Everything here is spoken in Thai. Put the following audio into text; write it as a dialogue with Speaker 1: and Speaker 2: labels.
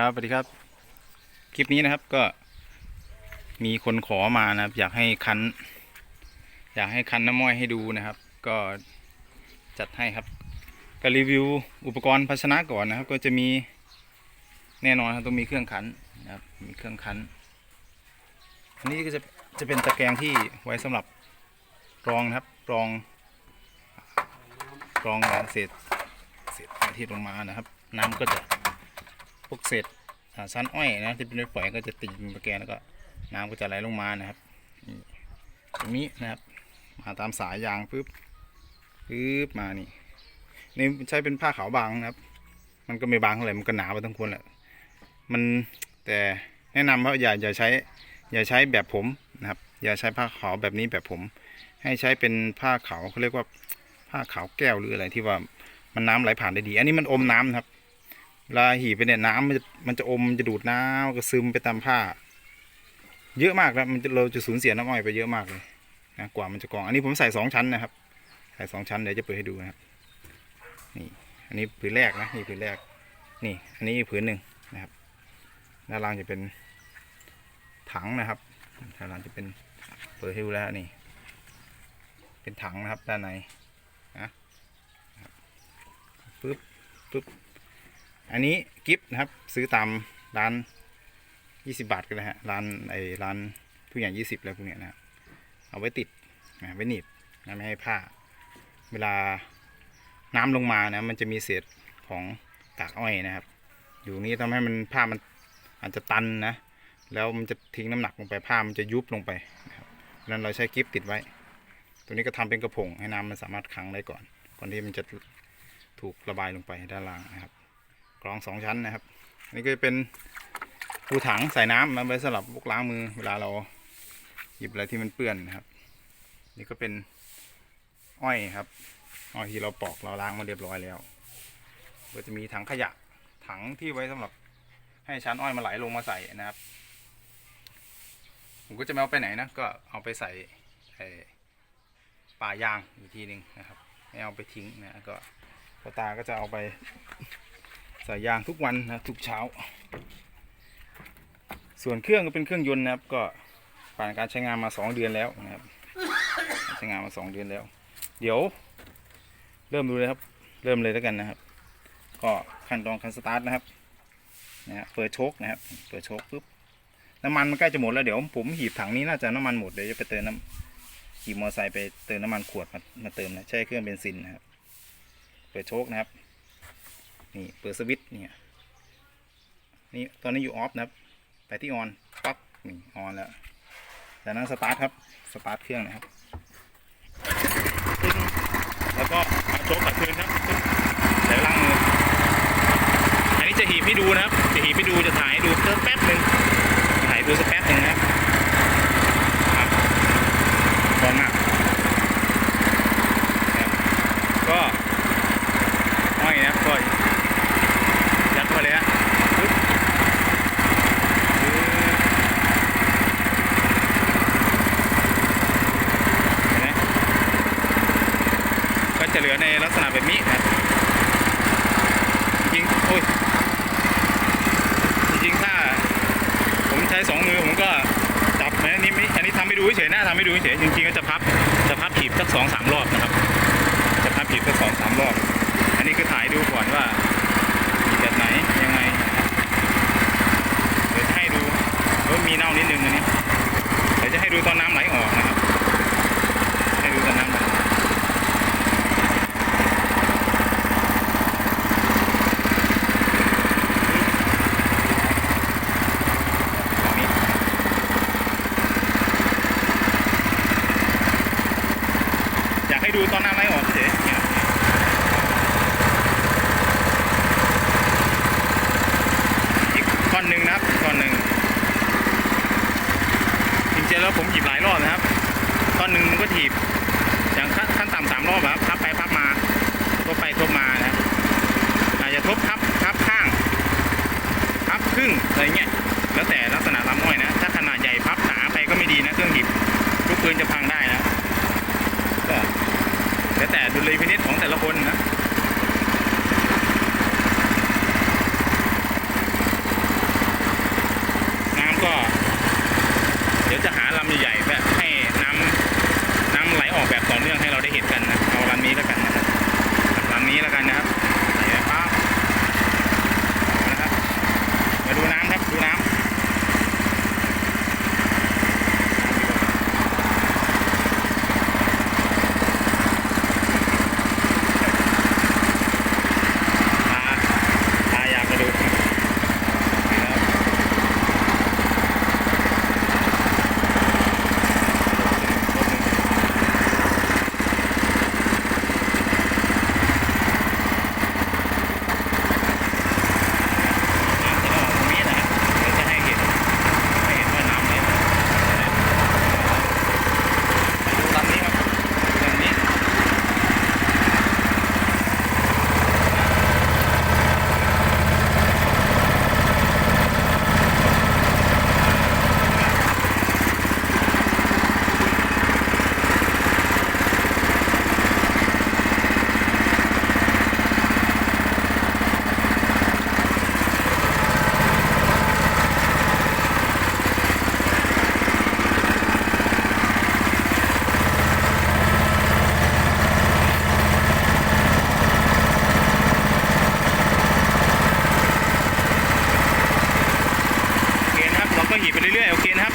Speaker 1: ครับสวัสดีครับ คลิปนี้นะครับก็มีคนขอมานะครับ อยากให้คันอยากให้คันน้ำม้อยให้ดูนะครับ ก็จัดให้ครับ ก็รีวิวอุปกรณ์ภาชนะก่อนนะครับ ก็จะมีแน่นอนครับต้องมีเครื่องคันนะครับมีเครื่องคันอันนี้ก็จะจะเป็นตะแกรงที่ไว้สำหรับรองนะครับรองรองเศษเศษที่ลงมานะครับ น้ำก็จะ พวกเศษชั้นอ้อยนะที่เป็นฝอยก็จะติดอยู่ในตะแกรงแล้วก็น้ำก็จะไหลลงมานะครับตรงนี้นะครับ มาตามสายยางปึ๊บปึ๊บมานี่นี่ใช้เป็นผ้าขาวบางนะครับ มันก็ไม่บางเท่าไหร่มันก็หนาไปทั้งคนแหละมันแต่แนะนำว่าอย่าอย่าใช้ อย่าใช้แบบผมนะครับ อย่าใช้ผ้าขาวแบบนี้แบบผม ให้ใช้เป็นผ้าขาวเขาเรียกว่าผ้าขาวแก้วหรืออะไรที่ว่ามันน้ำไหลผ่านได้ดี อันนี้มันอมน้ำนะครับ ลาหีไปเนี่ยน้ำมันจะมันจะอมจะดูดน้ำก็ซึมไปตามผ้า เยอะมากแล้วมันเราจะสูญเสียน้ำอ้อยไปเยอะมากเลยนะกว่ามันจะกอง อันนี้ผมใส่สองชั้นนะครับ ใส่สองชั้นเดี๋ยวจะเปิดให้ดูนะครับนี่อันนี้ผืนแรกนะนี่ผืนแรก นี่อันนี้ผืนหนึ่งนะครับด้านล่างจะเป็นถังนะครับด้านล่างจะเป็นเปิดให้ดูแล้วนี่ เป็นถังนะครับด้านในนะปึ๊บปึ๊บ อันนี้กิฟต์นะครับซื้อตามร้านยี่สิบาทก็ได้ฮะร้านไอ้ร้านทุกอย่างยี่สิบแล้วพวกเนี้ยนะครับเอาไว้ติดนะไว้หนีบนะไม่ให้ผ้า เวลาน้ำลงมานะมันจะมีเศษของกากอ้อยนะครับ อยู่นี้ทำให้มันผ้ามันอาจจะตันนะแล้วมันจะทิ้งน้ำหนักลงไปผ้ามันจะยุบลงไปนะครับนั้นเราใช้กิฟต์ติดไว้ ตัวนี้ก็ทำเป็นกระผงให้น้ำมันสามารถขังได้ก่อน ก่อนที่มันจะถูกระบายลงไปด้านล่างนะครับ กรองสองชั้นนะครับอันนี้ก็จะเป็นปูถังใส่น้ำมาไว้สำหรับพวกล้างมือเวลาเราหยิบอะไรที่มันเปื้อนนะครับ นี่ก็เป็นอ้อยครับอ้อยที่เราปอกเราล้างมาเรียบร้อยแล้ว ก็จะมีถังขยะถังที่ไว้สำหรับให้ชั้นอ้อยมาไหลลงมาใส่นะครับ ผมก็จะไม่เอาไปไหนนะก็เอาไปใส่ป่ายางอีกทีหนึ่งนะครับไม่เอาไปทิ้งนะก็ตาก็จะเอาไป ใส่ยางทุกวันนะทุกเช้า ส่วนเครื่องก็เป็นเครื่องยนต์นะครับ ก็ผ่านการใช้งานมาสองเดือนแล้วนะครับใช้งานมาสองเดือนแล้ว เดี๋ยว เริ่มดูเลยครับ เริ่มเลยแล้วกันนะครับ ก็ขั้นตอนการสตาร์ทนะครับนะฮะเปิดโชคนะครับ เปิดโชคปุ๊บน้ำมันมันใกล้จะหมดแล้วเดี๋ยวผมหีบถังนี้น่าจะน้ำมันหมดเดี๋ยวจะไปเติมน้ำขี่มอเตอร์ไซค์ไปเติมน้ำมันขวดมามาเติมนะใช้เครื่องเบนซินนะครับ เปิดโชคนะครับ นี่เปิดสวิตช์เนี่ยนี่ตอนนี้อยู่ออฟนะครับไปที่ออนปั๊บนี่ออนแล้วจากนั้นสตาร์ทครับสตาร์ทเครื่องนะครับแล้วก็เอาโชคกลับคืนครับปึ้วล้างมืออันนี้จะหีบให้ดูนะครับจะหีบให้ดูจะถ่ายให้ดูเพิ่มแป๊บหนึ่งถ่ายดูสักแป๊บหนึ่งนะครับร้อนมากนะครับก็อ้อยนะครับก็ ยัดเข้าไปเลยฮะปึ๊บปึ๊บเห็นไหมก็จะเห ลักษณะแบบนี้นะจริงๆโอ้ยจริงๆถ้า ผมใช้สองมือผมก็จับนะอันนี้ไม่อันนี้ทำให้ดูเฉยๆนะทำให้ดูเฉยๆจริงๆก็จะพับจะพับขีบสักสองสามรอบนะครับ จะพับขีบสักสองสามรอบ อันนี้คือถ่ายดูก่อนว่า แบบไหนยังไงเดี๋ยวจะให้ดูว่ามีเน่านิดนึงอันนี้เดี๋ยวจะให้ดูตอนน้ำไหลออกนะครับ ให้ดูตอนน้ำไหลแบบนี้อยาก ให้ดูตอนน้ำไหลออกเฉยอีกก้อนหนึ่งนะครับก้อนหนึ่งจริงๆแล้วผมหยิบหลายรอบนะครับก้อนหนึ่งมันก็ถีบ โอเคนะครับ